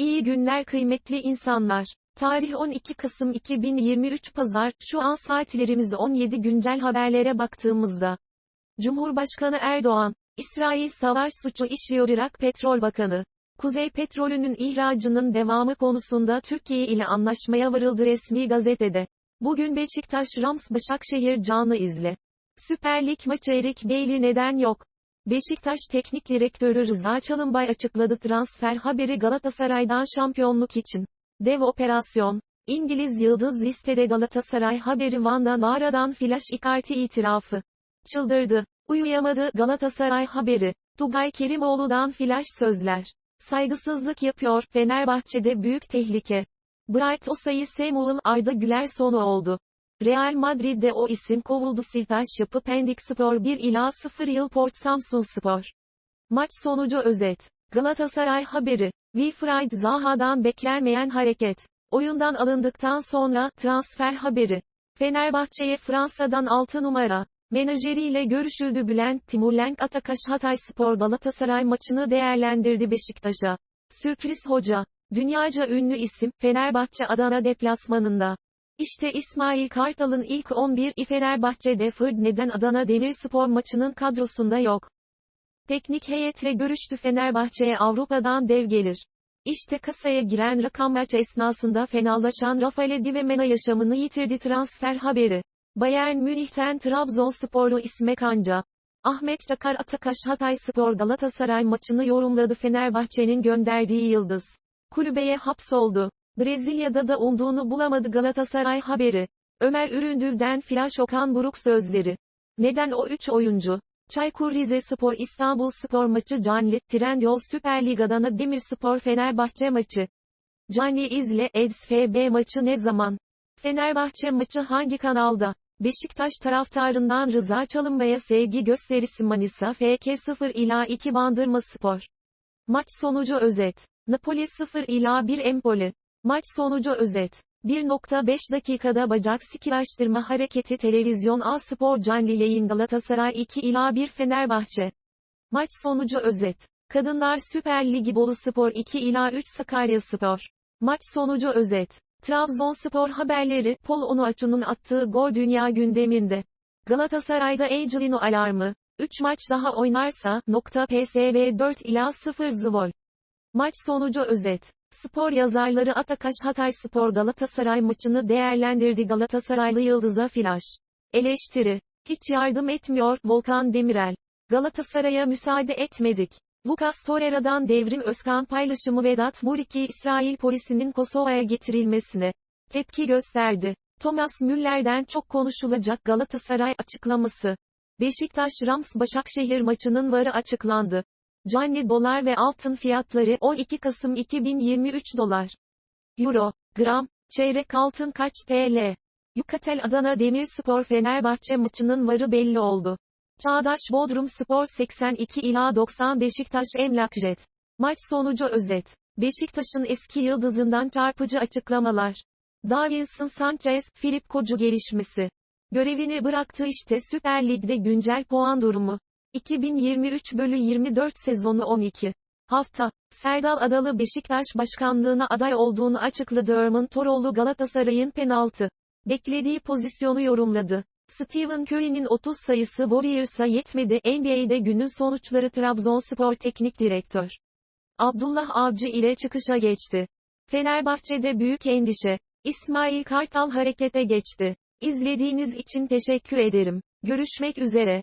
İyi günler kıymetli insanlar. Tarih 12 Kasım 2023 Pazar, şu an saatlerimiz 17 güncel haberlere baktığımızda. Cumhurbaşkanı Erdoğan, İsrail savaş suçu işliyor Irak Petrol Bakanı. Kuzey petrolünün ihracının devamı konusunda Türkiye ile anlaşmaya varıldı resmi gazetede. Bugün Beşiktaş Rams Başakşehir canlı izle. Süper Lig maçı Erik Beyli neden yok? Beşiktaş Teknik Direktörü Rıza Çalınbay açıkladı transfer haberi Galatasaray'dan şampiyonluk için. Dev operasyon. İngiliz Yıldız listede Galatasaray haberi Van'da Nara'dan flash ikarti itirafı. Çıldırdı. Uyuyamadı Galatasaray haberi. Tugay Kerimoğlu'dan flash sözler. Saygısızlık yapıyor, Fenerbahçe'de büyük tehlike. Bright Osayi Samuel Arda Güler sonu oldu. Real Madrid'de o isim kovuldu Siltaş yapı Pendik Spor 1 ila 0 yıl Port Samsun Spor. Maç sonucu özet. Galatasaray haberi. Wilfried Zaha'dan beklenmeyen hareket. Oyundan alındıktan sonra transfer haberi. Fenerbahçe'ye Fransa'dan 6 numara. Menajeriyle görüşüldü Bülent Timurlenk Atakaş Hatay Spor Galatasaray maçını değerlendirdi Beşiktaş'a. Sürpriz hoca. Dünyaca ünlü isim, Fenerbahçe Adana deplasmanında. İşte İsmail Kartal'ın ilk 11'i Fenerbahçe'de Fırd neden Adana Demirspor maçının kadrosunda yok. Teknik heyetle görüştü Fenerbahçe'ye Avrupa'dan dev gelir. İşte kasaya giren rakam maç esnasında fenalaşan Rafael Divemena yaşamını yitirdi transfer haberi. Bayern Münih'ten Trabzonsporlu İsme Kanca. Ahmet Çakar Atakaş Hatay Spor Galatasaray maçını yorumladı Fenerbahçe'nin gönderdiği yıldız. Kulübeye hapsoldu. Brezilya'da da umduğunu bulamadı Galatasaray haberi. Ömer Üründül'den Flash Okan Buruk sözleri. Neden o üç oyuncu? Çaykur Rizespor İstanbul Spor maçı canlı, Trendyol Süper Liga'dan Demirspor Fenerbahçe maçı. Canlı izle, Eds FB maçı ne zaman? Fenerbahçe maçı hangi kanalda? Beşiktaş taraftarından Rıza Çalınbay'a sevgi gösterisi Manisa FK 0 ila 2 Bandırma Spor. Maç sonucu özet. Napoli 0 ila 1 Empoli. Maç sonucu özet. 1.5 dakikada bacak sikilaştırma hareketi televizyon A Spor canlı yayın Galatasaray 2 ila 1 Fenerbahçe. Maç sonucu özet. Kadınlar Süper Ligi Bolu Spor 2 ila 3 Sakarya Spor. Maç sonucu özet. Trabzonspor haberleri, Pol Onuachu'nun attığı gol dünya gündeminde. Galatasaray'da Angelino alarmı. 3 maç daha oynarsa, nokta PSV 4 ila 0 Zvol. Maç sonucu özet. Spor yazarları Atakaş Hatay Spor Galatasaray maçını değerlendirdi Galatasaraylı Yıldız'a flash. Eleştiri. Hiç yardım etmiyor, Volkan Demirel. Galatasaray'a müsaade etmedik. Lucas Torreira'dan Devrim Özkan paylaşımı Vedat Muriki İsrail polisinin Kosova'ya getirilmesine tepki gösterdi. Thomas Müller'den çok konuşulacak Galatasaray açıklaması. Beşiktaş Rams Başakşehir maçının varı açıklandı. Canlı dolar ve altın fiyatları 12 Kasım 2023 dolar. Euro, gram, çeyrek altın kaç TL? Yukatel Adana Demirspor Fenerbahçe maçının varı belli oldu. Çağdaş Bodrum Spor 82 ila 90 Beşiktaş Emlakjet. Maç sonucu özet. Beşiktaş'ın eski yıldızından çarpıcı açıklamalar. Davinson Sanchez, Filip Kocu gelişmesi. Görevini bıraktı işte Süper Lig'de güncel puan durumu. 2023 bölü 24 sezonu 12. Hafta. Serdal Adalı Beşiktaş başkanlığına aday olduğunu açıkladı Erman Toroğlu Galatasaray'ın penaltı. Beklediği pozisyonu yorumladı. Stephen Curry'nin 30 sayısı Warriors'a yetmedi. NBA'de günün sonuçları Trabzonspor Teknik Direktör. Abdullah Avcı ile çıkışa geçti. Fenerbahçe'de büyük endişe. İsmail Kartal harekete geçti. İzlediğiniz için teşekkür ederim. Görüşmek üzere.